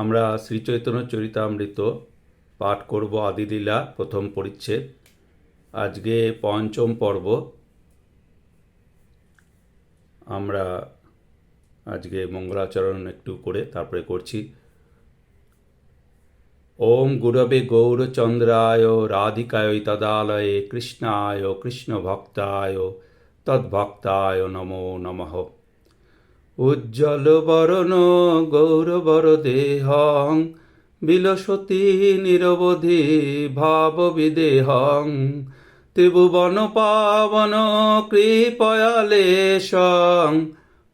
আমরা শ্রীচৈতন্য চরিতামৃত পাঠ করব আদিলীলা প্রথম পরিচ্ছেদ। আজকে পঞ্চম পর্ব। আমরা আজকে মঙ্গলাচরণ একটু করে তারপরে করছি। ওম গুরবে গৌরচন্দ্রায় রাধিকায় তদালয়ে কৃষ্ণায় কৃষ্ণ ভক্তায় তদ্ভক্তায় নমো নমঃ। উজ্জ্বল বরণ, গৌরবর দেহং, বিলসতি নিরবধি ভাব বিদেহং ত্রিভুবন পাবন কৃপয়ালেশং,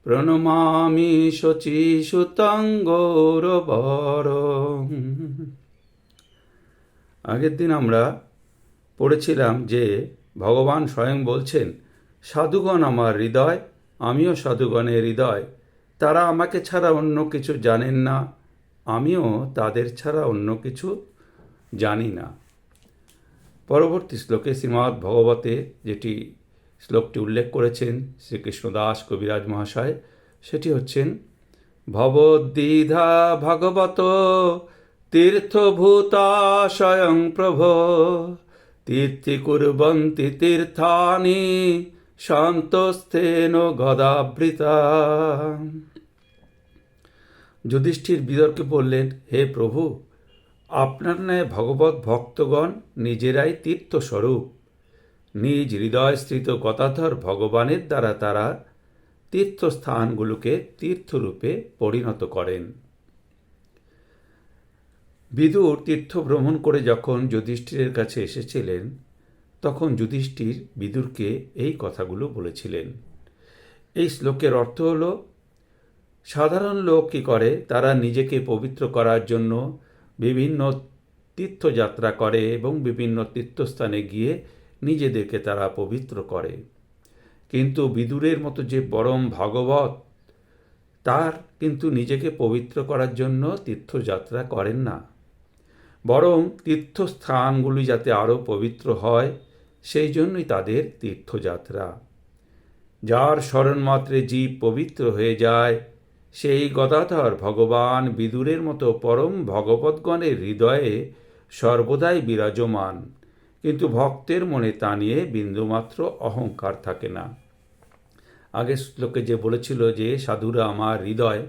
প্রণমামি শচী সুতং গৌরবর। আগের দিন আমরা পড়েছিলাম যে ভগবান স্বয়ং বলছেন, সাধুগণ আমার হৃদয় আমিও সাধুগণের হৃদয়, তারা আমাকে ছাড়া অন্য কিছু জানেন না, আমিও তাদের ছাড়া অন্য কিছু জানি না। পরবর্তী শ্লোকে শ্রীমৎ ভগবতে যেটি শ্লোকটি উল্লেখ করেছেন শ্রীকৃষ্ণদাস কবিরাজ মহাশয়, সেটি হচ্ছেন, ভবদ্বিধা ভগবত তীর্থভূতা স্বয়ং প্রভ তীর্থি কুর্বন্তি তীর্থানি শান্তস্থেন গদাবৃতা। যুধিষ্ঠির বিদর্কে বললেন, হে প্রভু, আপনার ন্যায় ভগবত ভক্তগণ নিজেরাই তীর্থস্বরূপ। নিজ হৃদয়স্থিত গতাধর ভগবানের দ্বারা তারা তীর্থস্থানগুলোকে তীর্থরূপে পরিণত করেন। বিদুর তীর্থ ভ্রমণ করে যখন যুধিষ্ঠিরের কাছে এসেছিলেন তখন যুধিষ্ঠির বিদুরকে এই কথাগুলো বলেছিলেন। এই শ্লোকের অর্থ হল, সাধারণ লোক কী করে? তারা নিজেকে পবিত্র করার জন্য বিভিন্ন তীর্থযাত্রা করে এবং বিভিন্ন তীর্থস্থানে গিয়ে নিজেদেরকে তারা পবিত্র করে। কিন্তু বিদুরের মতো যে পরম ভাগবত, তার কিন্তু নিজেকে পবিত্র করার জন্য তীর্থযাত্রা করেন না। বরং তীর্থস্থানগুলি যাতে আরও পবিত্র হয় সেই জন্যই তাদের তীর্থযাত্রা। যার স্মরণমাত্রে জীব পবিত্র হয়ে যায়, সেই গদাধর ভগবান বিদুরের মতো পরম ভগবৎগণের হৃদয়ে সর্বদাই বিরাজমান। কিন্তু ভক্তের মনে তা নিয়ে বিন্দুমাত্র অহংকার থাকে না। আগের শ্লোকে যে বলেছিল যে, সাধুরা আমার হৃদয়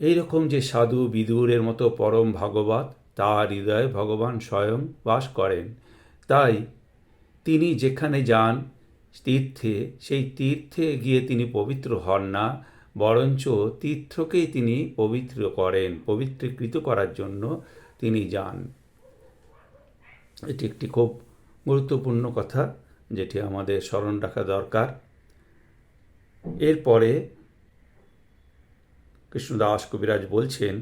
এইরকম যে সাধু বিদুরের মতো পরম ভাগবত, তার হৃদয়ে ভগবান স্বয়ং বাস করেন। তাই তিনি যেখানে যান তীর্থে, সেই তীর্থে গিয়ে তিনি পবিত্র হন না, বরঞ্চ তীর্থকেই তিনি পবিত্র করেন, পবিত্রীকৃত করার জন্য তিনি যান। এটি একটি খুব গুরুত্বপূর্ণ কথা যেটি আমাদের স্মরণ রাখা দরকার। এরপরে কৃষ্ণদাস কবিরাজ বলছেন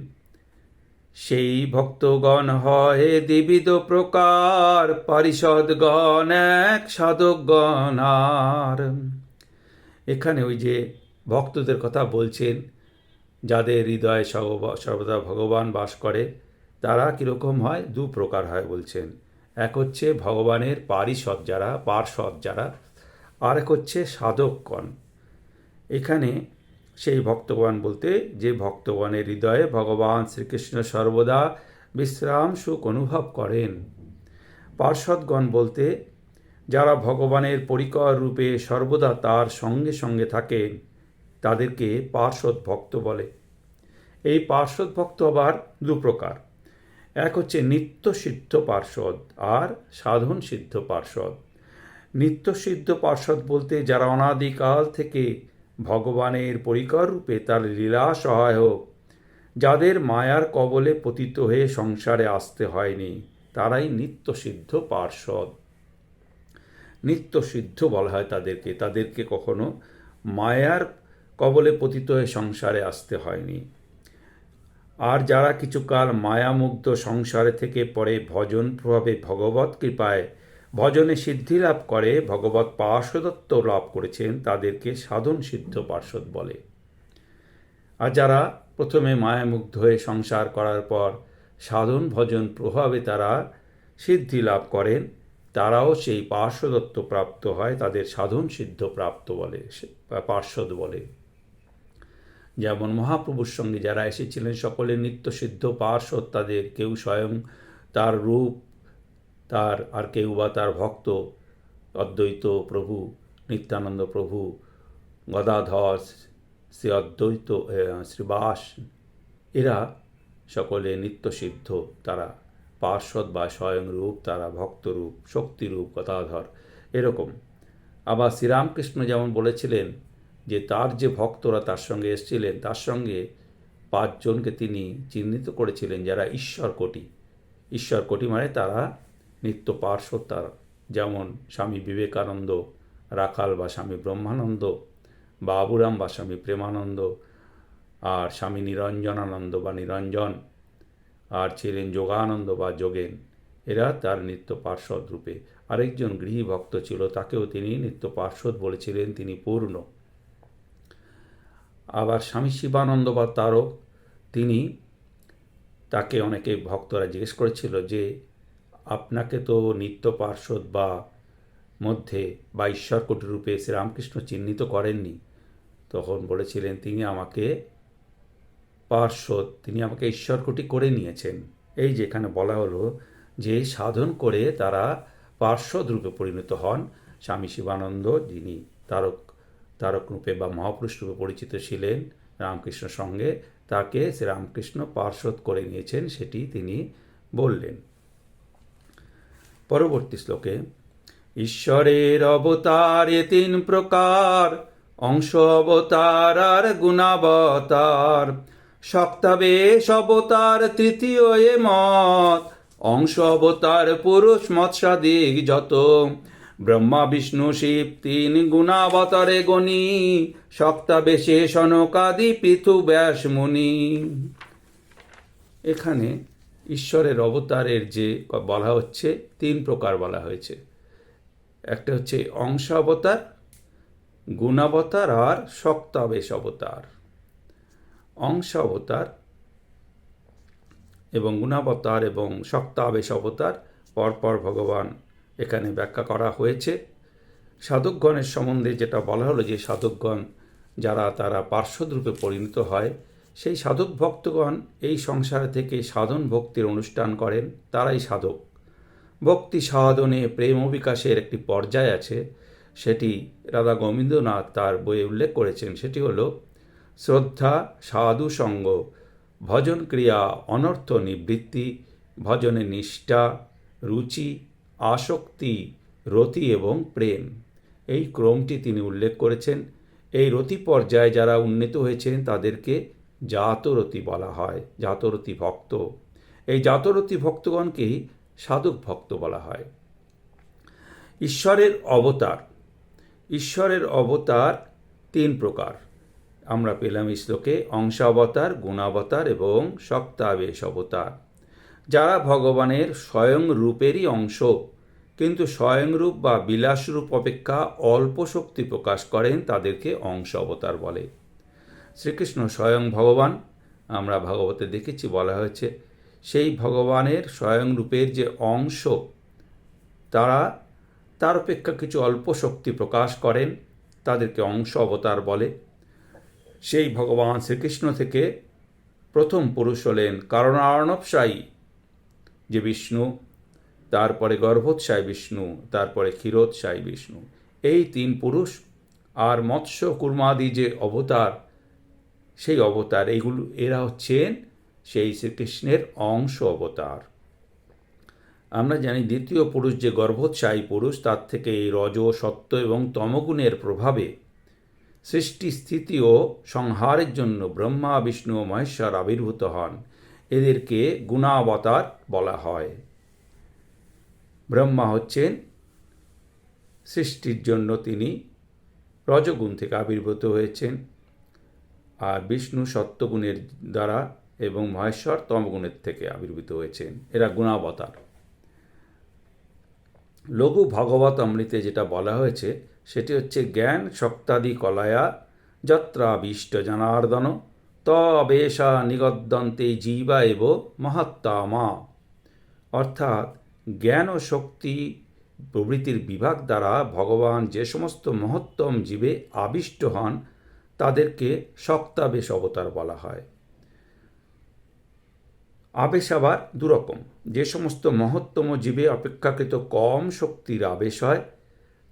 সেই ভক্তগণ হয় দেবিদ প্রকার, পারিষদগণ এক, সাধকগণ আর। এখানে ওই যে ভক্তদের কথা বলছেন, যাদের হৃদয়ে সর্বদা ভগবান বাস করে, তারা কীরকম হয়? দু প্রকার হয় বলছেন। এক হচ্ছে ভগবানের পারিষদ যারা পার্ষদ যারা, আর এক হচ্ছে সাধকগণ। এখানে সেই ভক্তগণ বলতে, যে ভক্তগণের হৃদয়ে ভগবান শ্রীকৃষ্ণ সর্বদা বিশ্রাম, সুখ অনুভব করেন। পার্ষদগণ বলতে, যারা ভগবানের পরিকর রূপে সর্বদা তার সঙ্গে সঙ্গে থাকেন, তাদেরকে পার্শ্বদ ভক্ত বলে। এই পার্শ্বদ ভক্ত আবার দু প্রকার। এক হচ্ছে নিত্য সিদ্ধ পার্শ্বদ আর সাধন সিদ্ধ পার্শ্বদ। নিত্য সিদ্ধ পার্শ্বদ বলতে, যারা অনাদিকাল থেকে ভগবানের পরিকর রূপে তার লীলা সহায়ক যাদের মায়ার কবলে পতিত হয়ে সংসারে আসতে হয়নি, তারাই নিত্য সিদ্ধ পার্শ্বদ। নিত্য সিদ্ধ বলা হয় তাদেরকে। তাদেরকে কখনো মায়ার কবলে পতিত হয়ে সংসারে আসতে হয়নি। আর যারা কিছুকাল মায়ামুগ্ধ সংসারে থেকে পরে ভজন প্রভাবে ভগবত কৃপায় ভজনে সিদ্ধি লাভ করে ভগবত পার্শ্বদত্ত লাভ করেছেন, তাদেরকে সাধন সিদ্ধ পার্শ্বদ বলে। আর যারা প্রথমে মায়ামুগ্ধ হয়ে সংসার করার পর সাধন ভজন প্রভাবে তারা সিদ্ধি লাভ করেন, তারাও সেই পার্শ্বদত্ত প্রাপ্ত হয়, তাদের সাধন সিদ্ধ প্রাপ্ত বলে পার্শ্বদ বলে। যেমন মহাপ্রভুর সঙ্গে যারা এসেছিলেন, সকলে নিত্য সিদ্ধ পার্শ্বদ, তাদের কেউ স্বয়ং তার রূপ তার আর কেউ বা তার ভক্ত, অদ্বৈত প্রভু, নিত্যানন্দ প্রভু, গদাধর, শ্রী অদ্বৈত শ্রীবাস এরা সকলে নিত্যসিদ্ধ। তারা পার্শ্বদ বা স্বয়ং রূপ, তারা ভক্তরূপ শক্তিরূপ গদাধর, এরকম। আবার শ্রীরামকৃষ্ণ যেমন বলেছিলেন যে, তার যে ভক্তরা তার সঙ্গে এসেছিলেন, তার সঙ্গে পাঁচজনকে তিনি চিহ্নিত করেছিলেন যারা ঈশ্বর কোটি ঈশ্বর কোটি মানে তারা নিত্য পার্শ্বদ তার যেমন স্বামী বিবেকানন্দ, রাখাল বা স্বামী ব্রহ্মানন্দ, বাবুরাম বা স্বামী প্রেমানন্দ, আর স্বামী নিরঞ্জনানন্দ বা নিরঞ্জন, আর ছিলেন যোগানন্দ বা যোগেন। এরা তার নিত্য পার্শ্বদ রূপে। আরেকজন গৃহী ভক্ত ছিল, তাকেও তিনি নিত্য পার্শ্বদ বলেছিলেন, তিনি পূর্ণ। আবার স্বামী শিবানন্দ বা তারক, তিনি তাকে অনেকে ভক্তরা জিজ্ঞেস করেছিল যে আপনাকে তো নিত্য পার্শ্বদ বা মধ্যে বা ঈশ্বর রূপে শ্রীরামকৃষ্ণ চিহ্নিত করেননি। তখন বলেছিলেন, তিনি আমাকে পার্শ্বদ, তিনি আমাকে ঈশ্বর কোটি করে নিয়েছেন। এই যে এখানে বলা হলো যে সাধন করে তারা পার্শ্বদ রূপে পরিণত হন। স্বামী শিবানন্দ, যিনি তারক তারক রূপে বা মহাপুরুষ রূপে পরিচিত ছিলেন রামকৃষ্ণ সঙ্গে, তাকে শ্রীরামকৃষ্ণ পার্শ্বদ করে নিয়েছেন, সেটি তিনি বললেন। পরবর্তী শ্লোকে, ঈশ্বরের অবতার এ তিন প্রকার, অংশ অবতার আর গুণাবতার। সপ্তাবেশ অবতার তৃতীয় এ মত, অংশ অবতার, পুরুষ মৎস্যাদিক যত। ব্রহ্মা, বিষ্ণু, শিব তিন গুণাবতারে গণি সপ্তাবেশে সনকাদি পৃথু ব্যাস মুনি এখানে ঈশ্বরের অবতারের যে বলা হচ্ছে, তিন প্রকার বলা হয়েছে। একটা হচ্ছে অংশ অবতার, গুণাবতার আর শক্তাবেশ অবতার। অংশ অবতার এবং গুণাবতার এবং শক্তাবেশ অবতার পরপর ভগবান এখানে ব্যাখ্যা করা হয়েছে। সাধকগণের সম্বন্ধে যেটা বলা হলো যে, সাধকগণ যারা তারা পার্শ্বদরূপে পরিণত হয় সেই সাধক ভক্তগণ এই সংসার থেকে সাধন ভক্তির অনুষ্ঠান করেন, তারাই সাধক। ভক্তি সাধনে প্রেম বিকাশের একটি পর্যায় আছে। সেটি রাধা গোবিন্দনাথ তার বইয়ে উল্লেখ করেছেন। সেটি হল, শ্রদ্ধা, সাধু সঙ্গ, ভজন ক্রিয়া, অনর্থ নিবৃত্তি, ভজনে নিষ্ঠা, রুচি, আসক্তি, রতি এবং প্রেম। এই ক্রমটি তিনি উল্লেখ করেছেন। এই রতি পর্যায়ে যারা উন্নীত হয়েছেন, তাদেরকে জাতরতি বলা হয়, জাতরতি ভক্ত। এই জাতরতি ভক্তগণকেই সাধক ভক্ত বলা হয়। ঈশ্বরের অবতার ঈশ্বরের অবতার তিন প্রকার। আমরা পেলাম এই শ্লোকে অংশাবতার, গুণাবতার এবং সপ্তাবেশ অবতার। যারা ভগবানের স্বয়ং রূপেরই অংশ, কিন্তু স্বয়ংরূপ বা বিলাসরূপ অপেক্ষা অল্প শক্তি প্রকাশ করেন, তাদেরকে অংশ অবতার বলে। শ্রীকৃষ্ণ স্বয়ং ভগবান, আমরা ভাগবতে দেখেছি বলা হয়েছে, সেই ভগবানের স্বয়ং রূপের যে অংশ, তারা, তার অপেক্ষা কিছু অল্প শক্তি প্রকাশ করেন, তাদেরকে অংশ অবতার বলে। সেই ভগবান শ্রীকৃষ্ণ থেকে প্রথম পুরুষ হলেন কারণার্ণবসায়ী যে বিষ্ণু, তারপরে গর্ভোৎসায় বিষ্ণু, তারপরে ক্ষীরোৎসায়ী বিষ্ণু। এই তিন পুরুষ আর মৎস্য কুর্মাদি যে অবতার সেই অবতার, এইগুলো, এরা হচ্ছেন সেই শ্রীকৃষ্ণের অংশ অবতার। আমরা জানি দ্বিতীয় পুরুষ যে গর্ভোৎসাহী পুরুষ, তার থেকে এই রজ, সত্য এবং তমগুণের প্রভাবে সৃষ্টি, স্থিতি ও সংহারের জন্য ব্রহ্মা, বিষ্ণু ও মহেশ্বর আবির্ভূত হন। এদেরকে গুণাবতার বলা হয়। ব্রহ্মা হচ্ছেন সৃষ্টির জন্য তিনি রজগুণ থেকে আবির্ভূত হয়েছেন। আর বিষ্ণু সত্যগুণের দ্বারা এবং মহেশ্বর তমগুণের থেকে আবির্ভূত হয়েছেন। এরা গুণাবতার। লঘু ভগবত অমৃতে যেটা বলা হয়েছে, সেটি হচ্ছে জ্ঞান, শক্তাদি কলায়া যত্রাবিষ্ট জনার্দন, তবেশা নিগদ্যন্তে জীবা এব মহাত্মা অর্থাৎ জ্ঞান ও শক্তি প্রভৃতির বিভাগ দ্বারা ভগবান যে সমস্ত মহত্তম জীবে আবিষ্ট হন তাদেরকে শক্তাবেশ অবতার বলা হয়। আবেশ আবার দুরকম। যে সমস্ত মহত্তম জীবে অপেক্ষাকৃত কম শক্তির আবেশ হয়,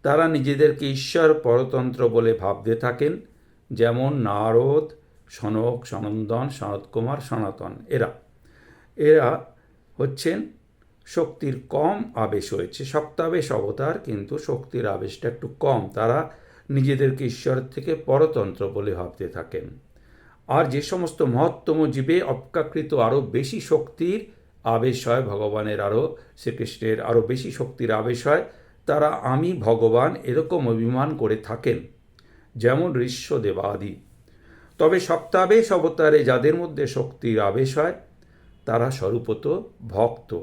তারা নিজেদেরকে ঈশ্বর পরতন্ত্র বলে ভাবতে থাকেন, যেমন নারদ, সনক, সনন্দন সনত কুমার সনাতন। এরা এরা হচ্ছেন শক্তির কম আবেশ হয়েছে। শক্তাবেশ অবতার, কিন্তু শক্তির আবেশটা একটু কম। তারা নিজেদেরকে ঈশ্বরের থেকে পরতন্ত্র বলে ভাবতে থাকেন। আর যে সমস্ত মহত্তম জীবে অপেক্ষাকৃত আরও বেশি শক্তির আবেশ হয়, ভগবানের আরও, শ্রীকৃষ্ণের আরও বেশি শক্তির আবেশ হয়, তারা আমি, ভগবান, এরকম অভিমান করে থাকেন, যেমন ঋষ্য দেবাদি। তবে সপ্তাবেশ অবতারে যাদের মধ্যে শক্তির আবেশ হয়, তারা স্বরূপত ভক্ত।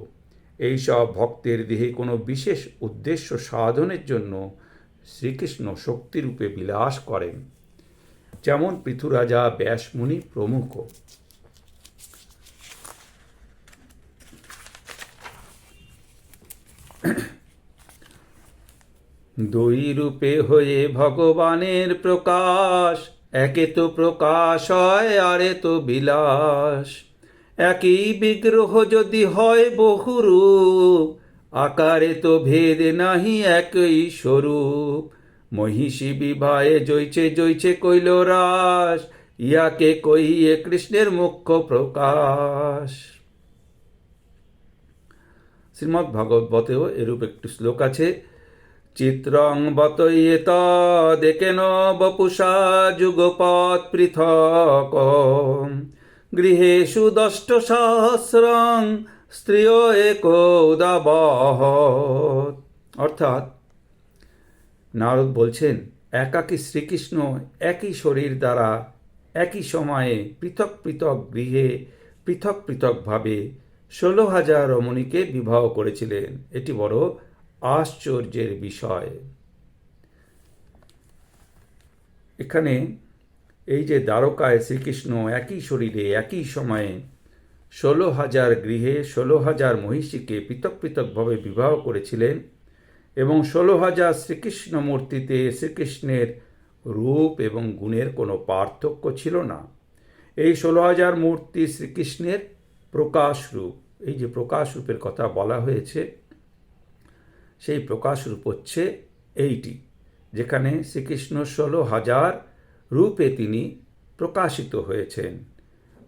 এইসব ভক্তের দেহে কোনো বিশেষ উদ্দেশ্য সাধনের জন্য শ্রীকৃষ্ণ শক্তিরূপে বিলাস করেন, যেমন পৃথুরাজা ব্যাসমুনি প্রমুখ। দুই রূপে হয়ে ভগবানের প্রকাশ, একে তো প্রকাশ হয়, আরে তো বিলাস। একই বিগ্রহ যদি হয় বহুরূপ আকারে তো ভেদ নাহি একই স্বরূপ। মহিষী বিবাহে জৈছে জৈছে কইল রাস, ইয়াকে কইয়ে কৃষ্ণের মুখ্য প্রকাশ। শ্রীমৎ ভাগবতেও এরূপ একটি শ্লোক আছে, চিত্রং বতয়েত দেখেন বপুষা যুগপৎ পৃথক। গৃহেষু দষ্ট সহস্রং স্ত্রিয় এক অর্থাৎ নারদ বলছেন, একাকী শ্রীকৃষ্ণ একই শরীর দ্বারা একই সময়ে পৃথক পৃথক গৃহে পৃথক পৃথকভাবে ষোলো হাজার রমণীকে বিবাহ করেছিলেন। এটি বড় আশ্চর্যের বিষয়। এখানে এই যে দ্বারকায় শ্রীকৃষ্ণ একই শরীরে একই সময়ে ষোলো হাজার গৃহে ষোলো হাজার মহিষীকে পৃথক পৃথকভাবে বিবাহ করেছিলেন এবং ষোলো হাজার শ্রীকৃষ্ণ মূর্তিতে শ্রীকৃষ্ণের রূপ এবং গুণের কোনো পার্থক্য ছিল না। এই ষোলো হাজার মূর্তি শ্রীকৃষ্ণের প্রকাশ রূপ। এই যে প্রকাশ রূপের কথা বলা হয়েছে, সেই প্রকাশ রূপ হচ্ছে এইটি, যেখানে শ্রীকৃষ্ণ ষোলো হাজার রূপে তিনি প্রকাশিত হয়েছেন।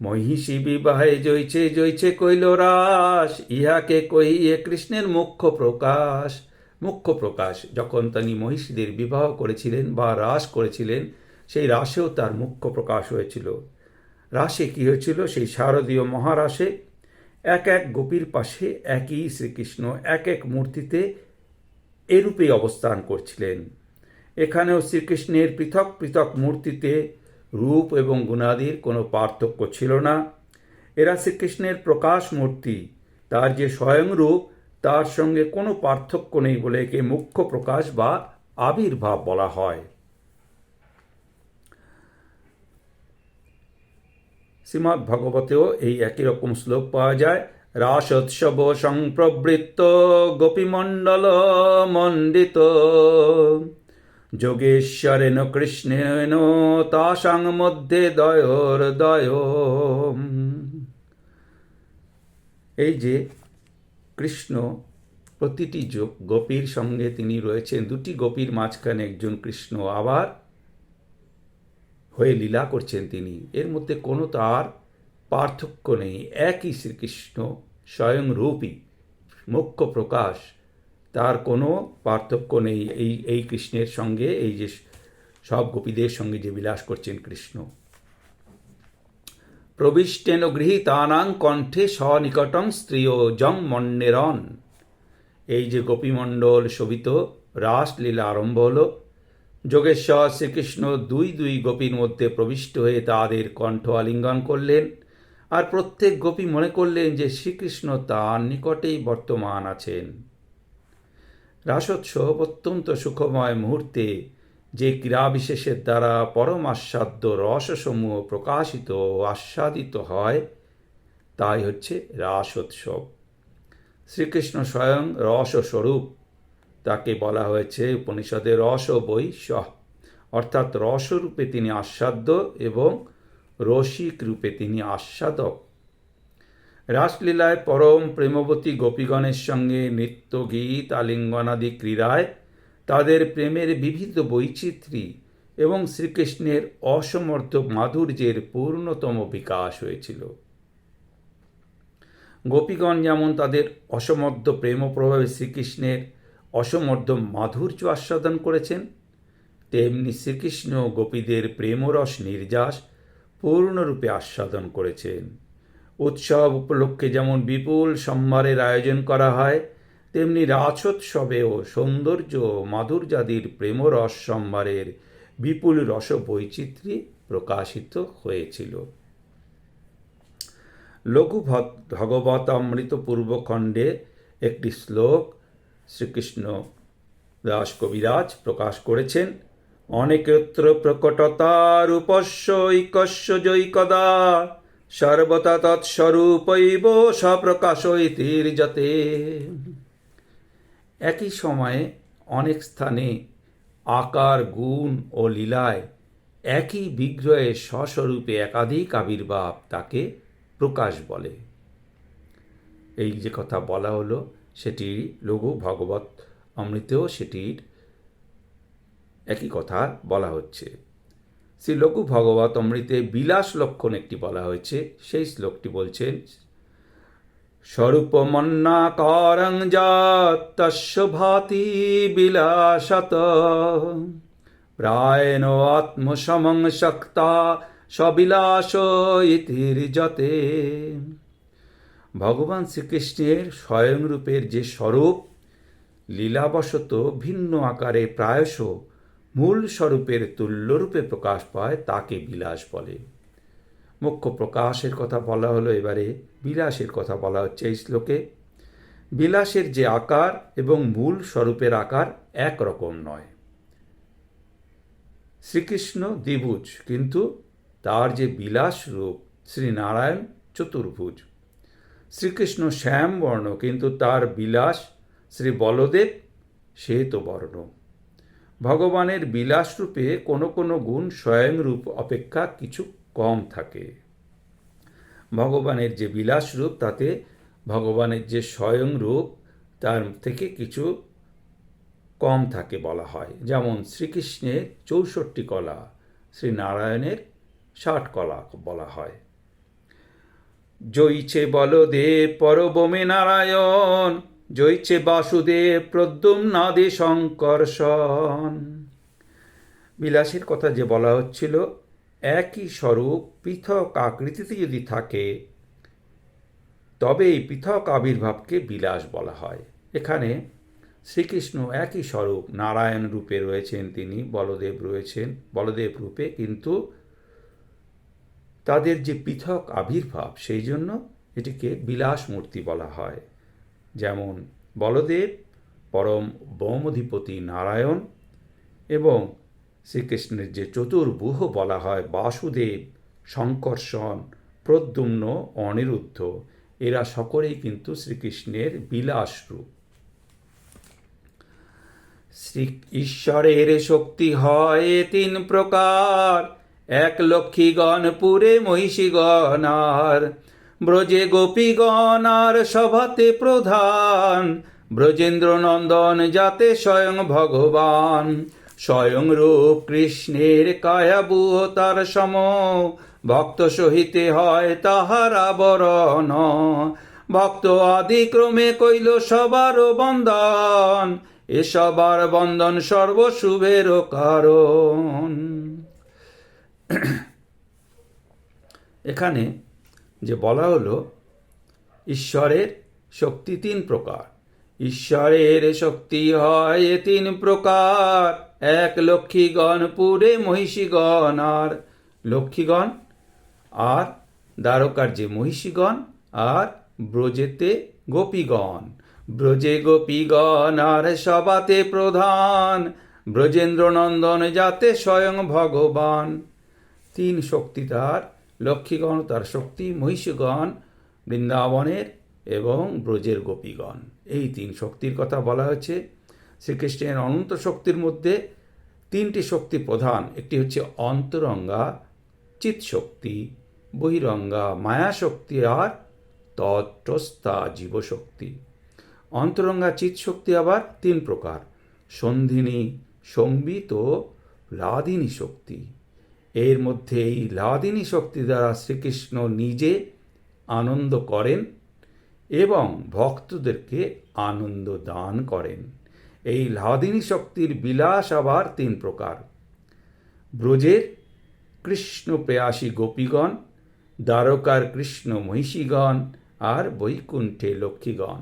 মহিষী বিবাহে জয়ছে জয়ছে কইল রাস। ইহাকে কহিয়ে কৃষ্ণের মুখ্য প্রকাশ। মুখ্য প্রকাশ, যখন তিনি মহিষীদের বিবাহ করেছিলেন বা রাস করেছিলেন, সেই রাসেও তার মুখ্য প্রকাশ হয়েছিল। রাসে কি হয়েছিল? সেই শারদীয় মহারাসে এক এক গোপীর পাশে একই শ্রীকৃষ্ণ এক এক মূর্তিতে এরূপে অবস্থান করছিলেন। এখানেও শ্রীকৃষ্ণের পৃথক পৃথক মূর্তিতে রূপ এবং গুণাদির কোনো পার্থক্য ছিল না। এরা শ্রীকৃষ্ণের প্রকাশ মূর্তি। তার যে স্বয়ং রূপ, তার সঙ্গে কোনো পার্থক্য নেই বলে একে মুখ্য প্রকাশ বা আবির্ভাব বলা হয়। শ্রীমৎ ভগবতেও এই একই রকম শ্লোক পাওয়া যায়। রাসোৎসব সংপ্রবৃত্ত গোপীমণ্ডল মণ্ডিত। যোগেশ্বরেন কৃষ্ণেন তাসাং মধ্যে দয়োর দয় এই যে কৃষ্ণ প্রতিটি গোপীর সঙ্গে তিনি রয়েছেন, দুটি গোপীর মাঝখানে একজন কৃষ্ণ আবার হয়ে লীলা করছেন তিনি। এর মধ্যে কোনো তার পার্থক্য নেই। একই শ্রীকৃষ্ণ স্বয়ং রূপী, মুখ্য প্রকাশ তার কোনো পার্থক্য নেই এই এই কৃষ্ণের সঙ্গে, এই যে সব গোপীদের সঙ্গে যে বিলাস করছেন কৃষ্ণ। প্রবিষ্টেন গৃহীতানাং কণ্ঠে স্বনিকটং স্ত্রীয় জং মন্ডেরন এই যে গোপীমণ্ডল শোভিত, রাসলীলা আরম্ভ হল। যোগেশ্বর শ্রীকৃষ্ণ দুই দুই গোপীর মধ্যে প্রবিষ্ট হয়ে তাদের কণ্ঠ আলিঙ্গন করলেন। আর প্রত্যেক গোপী মনে করলেন যে শ্রীকৃষ্ণ তার নিকটেই বর্তমান আছেন। রাসোৎসব অত্যন্ত সুখময় মুহূর্তে যে ক্রীড়াবিশেষের দ্বারা পরম আস্বাদ্য রসসমূহ প্রকাশিত ও আস্বাদিত হয়, তাই হচ্ছে রাসোৎসব। শ্রীকৃষ্ণ স্বয়ং রসস্বরূপ, তাকে বলা হয়েছে উপনিষদে রস বৈ সহ অর্থাৎ রসরূপে তিনি আস্বাদ্য এবং রসিক রূপে তিনি আস্বাদক। রাসলীলায় পরম প্রেমবতী গোপীগণের সঙ্গে নৃত্য গীত আলিঙ্গনাদি ক্রীড়ায় তাদের প্রেমের বিবিধ বৈচিত্র্য এবং শ্রীকৃষ্ণের অসমর্থ মাধুর্যের পূর্ণতম বিকাশ হয়েছিল। গোপীগণ যেমন তাদের অসমর্থ প্রেম প্রভাবে শ্রীকৃষ্ণের অসমর্থ মাধুর্য আস্বাদন করেছেন, তেমনি শ্রীকৃষ্ণ গোপীদের প্রেমরস নির্যাস পূর্ণরূপে আস্বাদন করেছেন। উৎসব উপলক্ষে যেমন বিপুল সম্ভারের আয়োজন করা হয়, তেমনি রাছোৎসবেও সৌন্দর্য মাধুর্যাদির প্রেমরস সম্ভারের বিপুল রস বৈচিত্র্যে প্রকাশিত হয়েছিল। লঘু ভগবত অমৃত পূর্বখণ্ডে একটি শ্লোক শ্রীকৃষ্ণ দাস কবিরাজ প্রকাশ করেছেন, অনেকত্র প্রকটতার উপস্য ঐকস্য জৈকদা সর্বতা তৎস্বরূপৈব সপ্রকাশইতির যতে একই সময়ে অনেক স্থানে আকার, গুণ ও লীলায় একই বিগ্রহে স্বস্বরূপে একাধিক আবির্ভাব তাকে প্রকাশ বলে। এই যে কথা বলা হলো, সেটি লঘু ভগবত অমৃতেও সেটির একই কথা বলা হচ্ছে। শ্রী লঘু ভগবত অমৃতে বিলাস লক্ষণ একটি বলা হয়েছে। সেই শ্লোকটি বলছেন, স্বরূপমন্নাকারং তস্য ভাতি বিলাসত। প্রায়ণ আত্মসমং শক্তা সবিলাস ইতির যতে ভগবান শ্রীকৃষ্ণের স্বয়ংরূপের যে স্বরূপ, লীলাবশত ভিন্ন আকারে প্রায়শ মূল স্বরূপের তুল্যরূপে প্রকাশ পায় তাকে বিলাস বলে। মুখ্য প্রকাশের কথা বলা হলো, এবারে বিলাসের কথা বলা হচ্ছে এই শ্লোকে। বিলাসের যে আকার এবং মূল স্বরূপের আকার একরকম নয়। শ্রীকৃষ্ণ দ্বিভুজ, কিন্তু তার যে বিলাস রূপ, শ্রীনারায়ণ চতুর্ভুজ। শ্রীকৃষ্ণ শ্যাম বর্ণ কিন্তু তার বিলাস শ্রী বলদেব শ্বেত বর্ণ ভগবানের বিলাস রূপে কোনো কোনো গুণ স্বয়ং রূপ অপেক্ষা কিছু কম থাকে। ভগবানের যে বিলাস রূপ তাতে ভগবানের যে স্বয়ং রূপ তার থেকে কিছু কম থাকে বলা হয়। যেমন শ্রীকৃষ্ণের চৌষট্টি কলা, শ্রীনারায়ণের ষাট কলা বলা হয়। জয়ীছে বলদেব পরবমে নারায়ণ জয়ীছে বাসুদেব প্রদ্যুম্নাদে শঙ্কর্ষণ বিলাসের কথা যে বলা হচ্ছিল, একই স্বরূপ পৃথক আকৃতিতে যদি থাকে তবে এই পৃথক আবির্ভাবকে বিলাস বলা হয়। এখানে শ্রীকৃষ্ণ একই স্বরূপ, নারায়ণ রূপে রয়েছেন তিনি, বলদেব রয়েছেন, বলদেব রূপে, কিন্তু তাদের যে পৃথক আবির্ভাব, সেই জন্য এটিকে বিলাস মূর্তি বলা হয়। যেমন বলদেব, পরম বৌমধিপতি নারায়ণ এবং শ্রীকৃষ্ণের যে চতুর্বুহ বলা হয় বাসুদেব শঙ্কর্ষণ প্রদ্যুম্ন, অনিরুদ্ধ, এরা সকলেই কিন্তু শ্রীকৃষ্ণের বিলাস রূপ শ্রী ঈশ্বরের শক্তি হয় তিন প্রকার, এক লক্ষ্মীগণ, পুরে মহিষীগণ আর ব্রজে গোপীগণ আর সভাতে প্রধান। ব্রজেন্দ্র নন্দন যাতে স্বয়ং ভগবান। স্বয়ং রূপ কৃষ্ণের কায়াবুহ তার সম। ভক্ত সহিতে হয় তাহার আবরণ ভক্ত আদি ক্রমে কইল সবার বন্দন এ সবার বন্দন সর্বশুভের কারণ। এখানে যে বলা হলো, ঈশ্বরের শক্তি তিন প্রকার। ঈশ্বরের শক্তি হয় তিন প্রকার। এক লক্ষ্মীগণ, পুরে মহিষীগণ, আর লক্ষ্মীগণ, আর দ্বারকার যে মহিষীগণ, আর ব্রজেতে গোপীগণ। ব্রজে গোপীগণ, আর সবাতে প্রধান। ব্রজেন্দ্র নন্দন যাতে স্বয়ং ভগবান। তিন শক্তি তার লক্ষ্মীগণ তার শক্তি মহিষীগণ বৃন্দাবনের এবং ব্রজের গোপীগণ এই তিন শক্তির কথা বলা হয়েছে। শ্রীকৃষ্ণের অনন্ত শক্তির মধ্যে তিনটি শক্তি প্রধান। একটি হচ্ছে অন্তরঙ্গা চিৎ শক্তি বহিরঙ্গা মায়া শক্তি আর তত্রস্তা জীবশক্তি। অন্তরঙ্গা চিৎ শক্তি আবার তিন প্রকার। সন্ধিনী, সম্বিত ও লাদিনী শক্তি। এর মধ্যে এই লাদিনী শক্তি দ্বারা শ্রীকৃষ্ণ নিজে আনন্দ করেন এবং ভক্তদেরকে আনন্দ দান করেন। এই লাদিনী শক্তির বিলাস আবার তিন প্রকার। ব্রজের কৃষ্ণ প্রেয়াসী গোপীগণ, দ্বারকার কৃষ্ণ মহিষীগণ আর বৈকুণ্ঠে লক্ষ্মীগণ।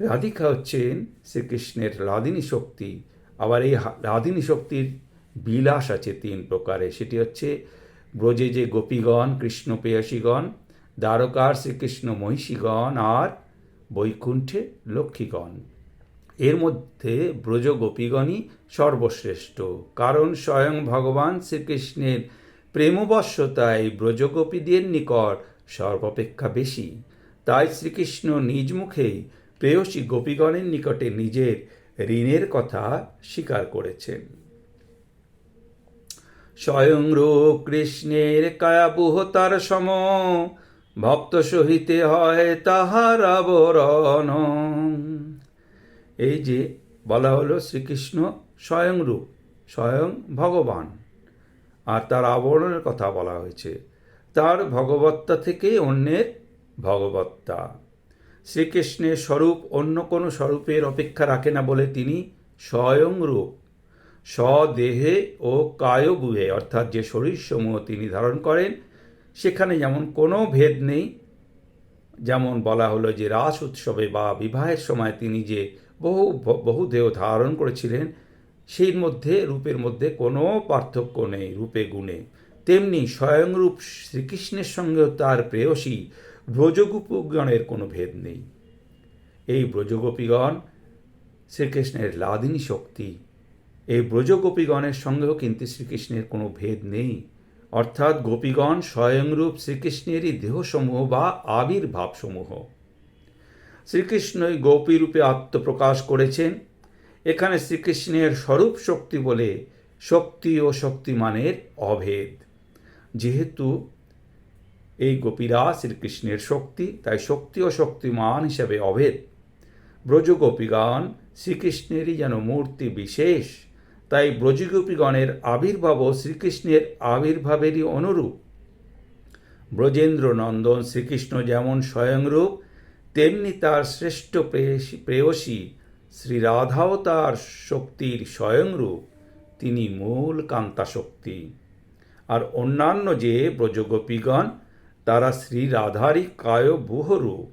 রাধিকা হচ্ছেন শ্রীকৃষ্ণের লাদিনী শক্তি। আবার এই লাদিনী শক্তির বিলাস আছে তিন প্রকারে। সেটি হচ্ছে ব্রজে যে গোপীগণ, কৃষ্ণ প্রেয়সীগণ, দ্বারকার শ্রীকৃষ্ণ মহিষীগণ আর বৈকুণ্ঠে লক্ষ্মীগণ। এর মধ্যে ব্রজ গোপীগণই সর্বশ্রেষ্ঠ। কারণ স্বয়ং ভগবান শ্রীকৃষ্ণের প্রেমবশ্যতায় ব্রজগোপীদের নিকট সর্বাপেক্ষা বেশি। তাই শ্রীকৃষ্ণ নিজ মুখেই প্রেয়সী গোপীগণের নিকটে নিজের ঋণের কথা স্বীকার করেছেন। স্বয়ং রূপ কৃষ্ণের কায়াবুহ তার সম। ভক্ত সহিতে হয় তাহার আবরণ। এই যে বলা হলো শ্রীকৃষ্ণ স্বয়ং রূপ স্বয়ং ভগবান। আর তার আবরণের কথা বলা হয়েছে। তার ভগবত্তা থেকে অন্যের ভগবত্তা। শ্রীকৃষ্ণের স্বরূপ অন্য কোনো স্বরূপের অপেক্ষা রাখে না বলে তিনি স্বয়ং রূপ স্বদেহে ও কায়বুহে, অর্থাৎ যে শরীর সমূহ তিনি ধারণ করেন, সেখানে যেমন কোনো ভেদ নেই, যেমন বলা হলো যে রাস উৎসবে বা বিবাহের সময় তিনি যে বহু বহু দেহ ধারণ করেছিলেন, সেই মধ্যে, রূপের মধ্যে কোনো পার্থক্য নেই, রূপে গুণে। তেমনি স্বয়ংরূপ শ্রীকৃষ্ণের সঙ্গেও তার প্রেয়সী ব্রজগোপগণের কোনো ভেদ নেই। এই ব্রজগোপীগণ শ্রীকৃষ্ণের লাদিনী শক্তি এই ব্রজগোপীগণের সঙ্গেও কিন্তু শ্রীকৃষ্ণের কোনো ভেদ নেই। অর্থাৎ গোপীগণ স্বয়ংরূপ শ্রীকৃষ্ণেরই দেহসমূহ বা আবির্ভাবসমূহ। শ্রীকৃষ্ণই গোপীরূপে আত্মপ্রকাশ করেছেন। এখানে শ্রীকৃষ্ণের স্বরূপ শক্তি বলে শক্তি ও শক্তিমানের অভেদ। যেহেতু এই গোপীরা শ্রীকৃষ্ণের শক্তি, তাই শক্তি ও শক্তিমান হিসাবে অভেদ। ব্রজগোপীগণ শ্রীকৃষ্ণেরই যেন মূর্তি বিশেষ তাই ব্রজগোপীগণের আবির্ভাবও শ্রীকৃষ্ণের আবির্ভাবেরই অনুরূপ। ব্রজেন্দ্র নন্দন শ্রীকৃষ্ণ যেমন স্বয়ংরূপ, তেমনি তার শ্রেষ্ঠ প্রেয়সী প্রেয়সী শ্রী রাধাও তার শক্তির স্বয়ংরূপ, তিনি মূল কান্তা শক্তি আর অন্যান্য যে ব্রজগোপীগণ, তারা শ্রী রাধারই কায় বুহরূপ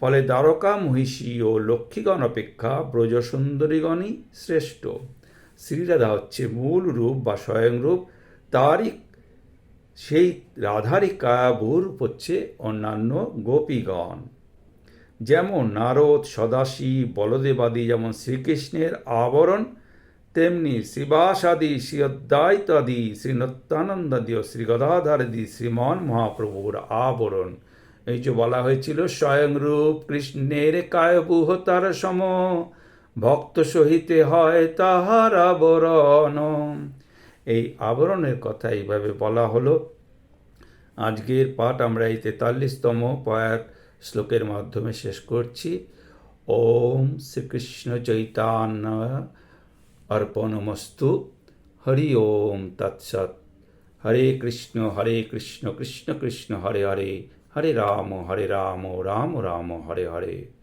ফলে দ্বারকা মহিষী ও লক্ষ্মীগণ অপেক্ষা ব্রজসুন্দরীগণই শ্রেষ্ঠ। শ্রীরাধা হচ্ছে। মূল রূপ বা স্বয়ংরূপ তারই সেই রাধারই কায়াবুর হচ্ছে অন্যান্য গোপীগণ। যেমন নারদ, সদাশি, বলদেবাদি যেমন শ্রীকৃষ্ণের আবরণ, তেমনি শ্রীবাসাদি শ্রী অদ্বৈতাদি শ্রী নত্যানন্দাদি ও শ্রী শ্রীমান মহাপ্রভুর আবরণ। এই যে বলা হয়েছিল স্বয়ংরূপ কৃষ্ণের কায়বুহ তার সম। ভক্ত সহিতে হয় তাহার আবরণ। এই আবরণের কথা এইভাবে বলা হলো। আজকের পাঠ আমরা এই তেতাল্লিশতম পয়ার শ্লোকের মাধ্যমে শেষ করছি। ওম শ্রীকৃষ্ণ চৈতন্য অর্পণমস্তু। হরি ওম তৎসৎ। হরে কৃষ্ণ হরে কৃষ্ণ কৃষ্ণ কৃষ্ণ, হরে হরে। হরে রাম হরে রাম রাম রাম, হরে হরে।